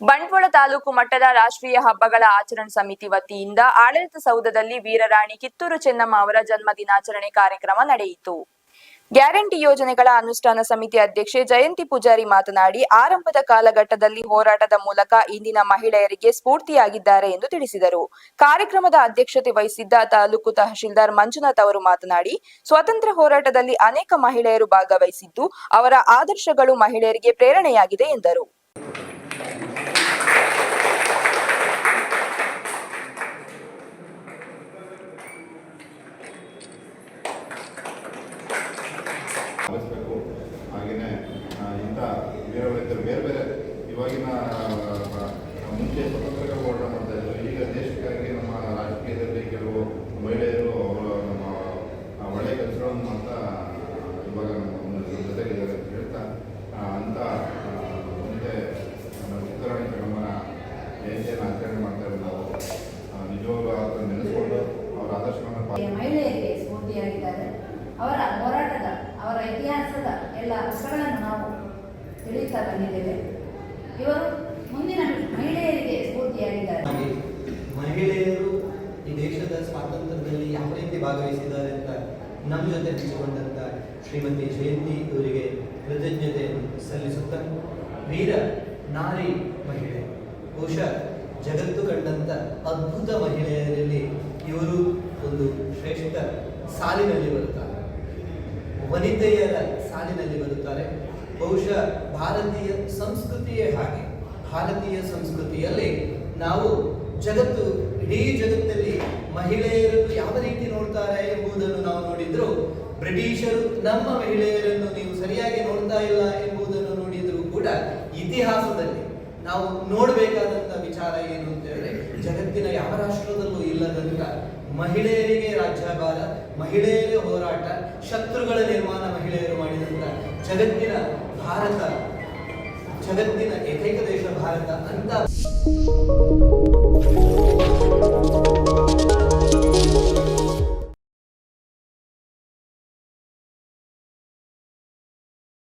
ಬಂಟ್ವಾಳ ತಾಲೂಕು ಮಟ್ಟದ ರಾಷ್ಟ್ರೀಯ ಹಬ್ಬಗಳ ಆಚರಣೆ ಸಮಿತಿ ವತಿಯಿಂದ ಆಡಳಿತ ಸೌಧದಲ್ಲಿ ವೀರರಾಣಿ ಕಿತ್ತೂರು ಚೆನ್ನಮ್ಮ ಅವರ ಜನ್ಮ ದಿನಾಚರಣೆ ಕಾರ್ಯಕ್ರಮ ನಡೆಯಿತು. ಗ್ಯಾರಂಟಿ ಯೋಜನೆಗಳ ಅನುಷ್ಠಾನ ಸಮಿತಿ ಅಧ್ಯಕ್ಷೆ ಜಯಂತಿ ಪೂಜಾರಿ ಮಾತನಾಡಿ, ಆರಂಭದ ಕಾಲಘಟ್ಟದಲ್ಲಿ ಹೋರಾಟದ ಮೂಲಕ ಇಂದಿನ ಮಹಿಳೆಯರಿಗೆ ಸ್ಫೂರ್ತಿಯಾಗಿದ್ದಾರೆ ಎಂದು ತಿಳಿಸಿದರು. ಕಾರ್ಯಕ್ರಮದ ಅಧ್ಯಕ್ಷತೆ ವಹಿಸಿದ್ದ ತಾಲೂಕು ತಹಶೀಲ್ದಾರ್ ಮಂಜುನಾಥ್ ಅವರು ಮಾತನಾಡಿ, ಸ್ವಾತಂತ್ರ್ಯ ಹೋರಾಟದಲ್ಲಿ ಅನೇಕ ಮಹಿಳೆಯರು ಭಾಗವಹಿಸಿದ್ದು, ಅವರ ಆದರ್ಶಗಳು ಮಹಿಳೆಯರಿಗೆ ಪ್ರೇರಣೆಯಾಗಿದೆ ಎಂದರು. ಬೇರೆ ಬೇರೆ ಇವಾಗಿನ ಮುಂಚೆ ಸ್ವತಂತ್ರ ಹೋರಾಟ ಮಾಡ್ತಾ ಇದ್ರು. ಈಗ ದೇಶಕ್ಕಾಗಿ ನಮ್ಮ ರಾಜಕೀಯದಲ್ಲಿ ಕೆಲವು ಮಹಿಳೆಯರು ಅವರು ನಮ್ಮ ಒಳ್ಳೆ ಕೆಲಸಗಳನ್ನು ಮಾಡ್ತಾ, ಇವಾಗ ನಮ್ಮ ಜೊತೆಗಿದ್ದಾರೆ ಅಂತ ಹೇಳ್ತಾ ಅಂತ ಮುಂದೆ ನಮ್ಮ ಚಿತ್ತರಾಣಿ ಚೆನ್ನಮ್ಮನ ಜಯಂತಿಯನ್ನು ಆಚರಣೆ ಮಾಡ್ತಾ ಇರೋದು ನಾವು ನಿಜವಾಗ ಅವ್ರನ್ನ ನೆನೆಸ್ಕೊಂಡು ಅವರ ಆದರ್ಶಗಳನ್ನು. ಮಹಿಳೆಯರಿಗೆ ಸ್ಫೂರ್ತಿಯಾಗಿದ್ದಾರೆ. ಅವರ ಹೋರಾಟದ, ಅವರ ಇತಿಹಾಸದ ಎಲ್ಲ ಅಂಶಗಳನ್ನು ನಾವು ತಿಳಿಯುತ್ತಾ ಬಂದಿದ್ದೇವೆ. ಇವರು ಮುಂದಿನ ಮಹಿಳೆಯರಿಗೆ ಸ್ಫೂರ್ತಿಯಾಗಿದ್ದಾರೆ. ಮಹಿಳೆಯರು ಈ ದೇಶದ ಸ್ವಾತಂತ್ರ್ಯದಲ್ಲಿ ಯಾವ ರೀತಿ ಭಾಗವಹಿಸಿದ್ದಾರೆ ಅಂತ ನಮ್ಮ ಜೊತೆ ಹಂಚಿಕೊಂಡಂತ ಶ್ರೀಮತಿ ಜಯಂತಿ ಇವರಿಗೆ ಕೃತಜ್ಞತೆಯನ್ನು ಸಲ್ಲಿಸುತ್ತಾ ವೀರ ನಾರಿ ಮಹಿಳೆ, ಬಹುಶಃ ಜಗತ್ತು ಕಂಡಂತ ಅದ್ಭುತ ಮಹಿಳೆಯರಲ್ಲಿ ಇವರು ಒಂದು ಶ್ರೇಷ್ಠ ಸಾಲಿನಲ್ಲಿ ಬರುತ್ತಾರೆ. ವನಿತೆಯರ ಸಾಲಿನಲ್ಲಿ ಬರುತ್ತಾರೆ. ಬಹುಶಃ ಭಾರತೀಯ ಸಂಸ್ಕೃತಿಯೇ ಹಾಗೆ. ಭಾರತೀಯ ಸಂಸ್ಕೃತಿಯಲ್ಲಿ ನಾವು ಜಗತ್ತು, ಇಡೀ ಜಗತ್ತಲ್ಲಿ ಮಹಿಳೆಯರನ್ನು ಯಾವ ರೀತಿ ನೋಡ್ತಾರೆ ಎಂಬುದನ್ನು ನಾವು ನೋಡಿದ್ರು, ಬ್ರಿಟಿಷರು ನಮ್ಮ ಮಹಿಳೆಯರನ್ನು ನೀವು ಸರಿಯಾಗಿ ನೋಡ್ತಾ ಇಲ್ಲ ಎಂಬುದನ್ನು ನೋಡಿದ್ರು ಕೂಡ ಇತಿಹಾಸದಲ್ಲಿ ನಾವು ನೋಡಬೇಕಾದಂತ ವಿಚಾರ ಏನು ಅಂತ ಹೇಳಿದ್ರೆ, ಜಗತ್ತಿನ ಯಾವ ರಾಷ್ಟ್ರದಲ್ಲೂ ಇಲ್ಲದಂತ ಮಹಿಳೆಯರಿಗೆ ರಾಜ್ಯಭಾರ, ಮಹಿಳೆಯರ ಹೋರಾಟ, ಶತ್ರುಗಳ ನಿರ್ಮಾಣ ಮಹಿಳೆಯರು ಮಾಡಿದಂತ ಜಗತ್ತಿನ ಭಾರತ ಜಗತ್ತಿನ ಏಕೈಕ ದೇಶ ಭಾರತ ಅಂತ.